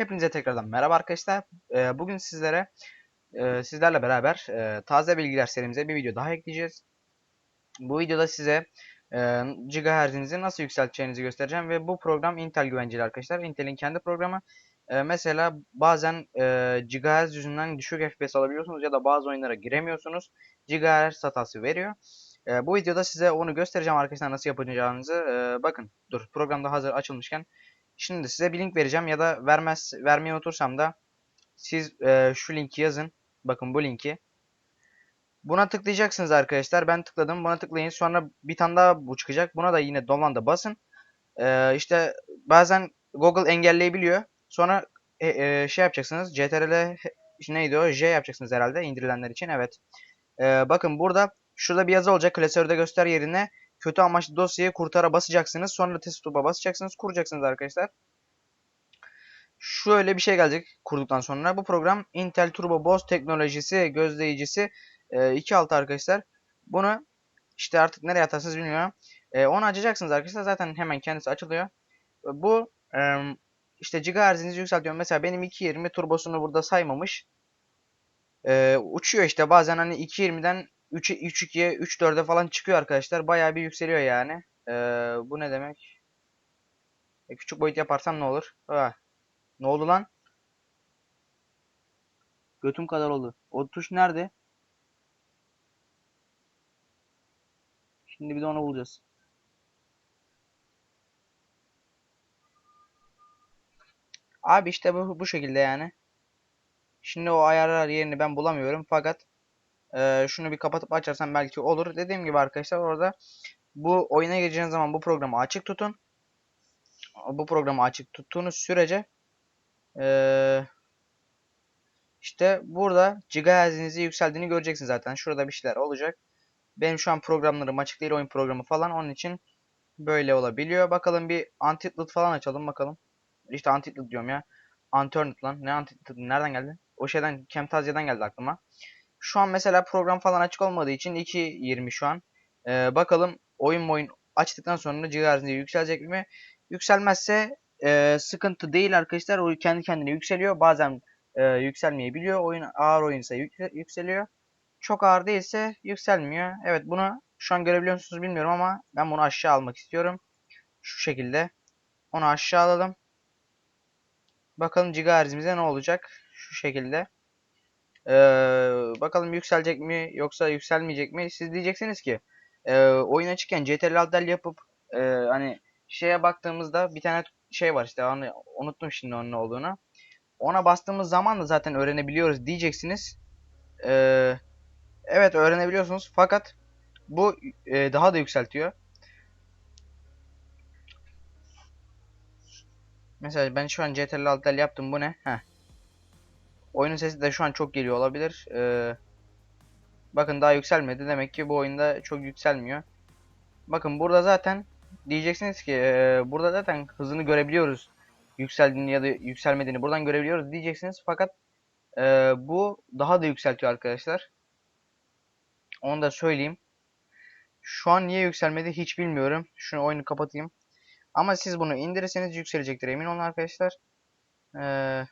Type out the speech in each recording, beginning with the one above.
Hepinize tekrardan merhaba arkadaşlar. Ee, bugün sizlere e, sizlerle beraber e, taze bilgiler serimize bir video daha ekleyeceğiz. Bu videoda size e, gigahertz'inizi nasıl yükselteceğinizi göstereceğim ve bu program Intel güvenceli arkadaşlar. Intel'in kendi programı. E, mesela bazen e, gigahertz yüzünden düşük FPS alabiliyorsunuz ya da bazı oyunlara giremiyorsunuz. Gigahertz hatası veriyor. E, bu videoda size onu göstereceğim arkadaşlar nasıl yapacağınızı. E, bakın dur programda hazır açılmışken Şimdi size bir link vereceğim ya da vermez vermeyi unutursam da siz e, şu linki yazın. Bakın bu linki. Buna tıklayacaksınız arkadaşlar. Ben tıkladım. Buna tıklayın. Sonra bir tane daha bu çıkacak. Buna da yine download'a basın. E, işte bazen Google engelleyebiliyor. Sonra e, e, şey yapacaksınız. CTRL neydi o? J yapacaksınız herhalde indirilenler için. Evet. E, bakın burada şurada bir yazı olacak. Klasörde göster yerine kötü amaçlı dosyayı kurtara basacaksınız. Sonra test topa basacaksınız. Kuracaksınız arkadaşlar. Şöyle bir şey gelecek kurduktan sonra. Bu program Intel Turbo Boost teknolojisi gözleyicisi e, 2.6 arkadaşlar. Bunu işte artık nereye atarsınız bilmiyorum. E, onu açacaksınız arkadaşlar. Zaten hemen kendisi açılıyor. Bu e, işte gigahertz'inizi yükseltiyor. Mesela benim 2.20 turbosunu burada saymamış. E, uçuyor işte bazen hani 2.20'den 3 3.2'ye 3.4'e falan çıkıyor arkadaşlar. Bayağı bir yükseliyor yani. Ee, bu ne demek? E, küçük boyut yaparsam ne olur? Ha. Ne oldu lan? Götüm kadar oldu. O tuş nerede? Şimdi bir de onu bulacağız. Abi işte bu, bu şekilde yani. Şimdi o ayarlar yerini ben bulamıyorum fakat ee, şunu bir kapatıp açarsam belki olur. Dediğim gibi arkadaşlar orada bu oyuna gireceğiniz zaman bu programı açık tutun. Bu programı açık tuttuğunuz sürece ee, işte burada gigahertz'inizi yükseldiğini göreceksin zaten. Şurada bir şeyler olacak. Benim şu an programlarım açık değil oyun programı falan. Onun için böyle olabiliyor. Bakalım bir Antitlet falan açalım bakalım. İşte Antitlet diyorum ya. Antörnit lan. Ne Antitlet? Nereden geldi? O şeyden Camtasia'dan geldi aklıma. Şu an mesela program falan açık olmadığı için 2.20 şu an. Ee, bakalım oyun oyun açtıktan sonra gigahertz'inde yükselecek mi? Yükselmezse e, sıkıntı değil arkadaşlar. O kendi kendine yükseliyor. Bazen e, yükselmeyebiliyor. Oyun ağır oyunsa yük yükseliyor. Çok ağır değilse yükselmiyor. Evet bunu şu an görebiliyor musunuz bilmiyorum ama ben bunu aşağı almak istiyorum. Şu şekilde. Onu aşağı alalım. Bakalım gigahertz'imize ne olacak? Şu şekilde. Ee, bakalım yükselecek mi yoksa yükselmeyecek mi? Siz diyeceksiniz ki e, oyun açıkken CTRL del yapıp e, hani şeye baktığımızda bir tane şey var işte onu unuttum şimdi onun ne olduğunu. Ona bastığımız zaman da zaten öğrenebiliyoruz diyeceksiniz. Ee, evet öğrenebiliyorsunuz fakat bu e, daha da yükseltiyor. Mesela ben şu an CTRL del yaptım bu ne? Heh. Oyunun sesi de şu an çok geliyor olabilir. Ee, bakın daha yükselmedi. Demek ki bu oyunda çok yükselmiyor. Bakın burada zaten diyeceksiniz ki e, burada zaten hızını görebiliyoruz. Yükseldiğini ya da yükselmediğini buradan görebiliyoruz diyeceksiniz. Fakat e, bu daha da yükseltiyor arkadaşlar. Onu da söyleyeyim. Şu an niye yükselmedi hiç bilmiyorum. Şunu oyunu kapatayım. Ama siz bunu indirirseniz yükselecektir emin olun arkadaşlar. Eee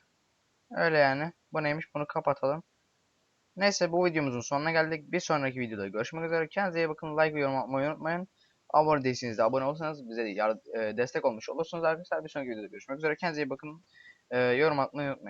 Öyle yani. Bu neymiş? Bunu kapatalım. Neyse bu videomuzun sonuna geldik. Bir sonraki videoda görüşmek üzere. Kendinize iyi bakın. Like ve yorum atmayı unutmayın. Abone değilseniz de abone olursanız bize de destek olmuş olursunuz arkadaşlar. Bir sonraki videoda görüşmek üzere. Kendinize iyi bakın. Yorum atmayı unutmayın.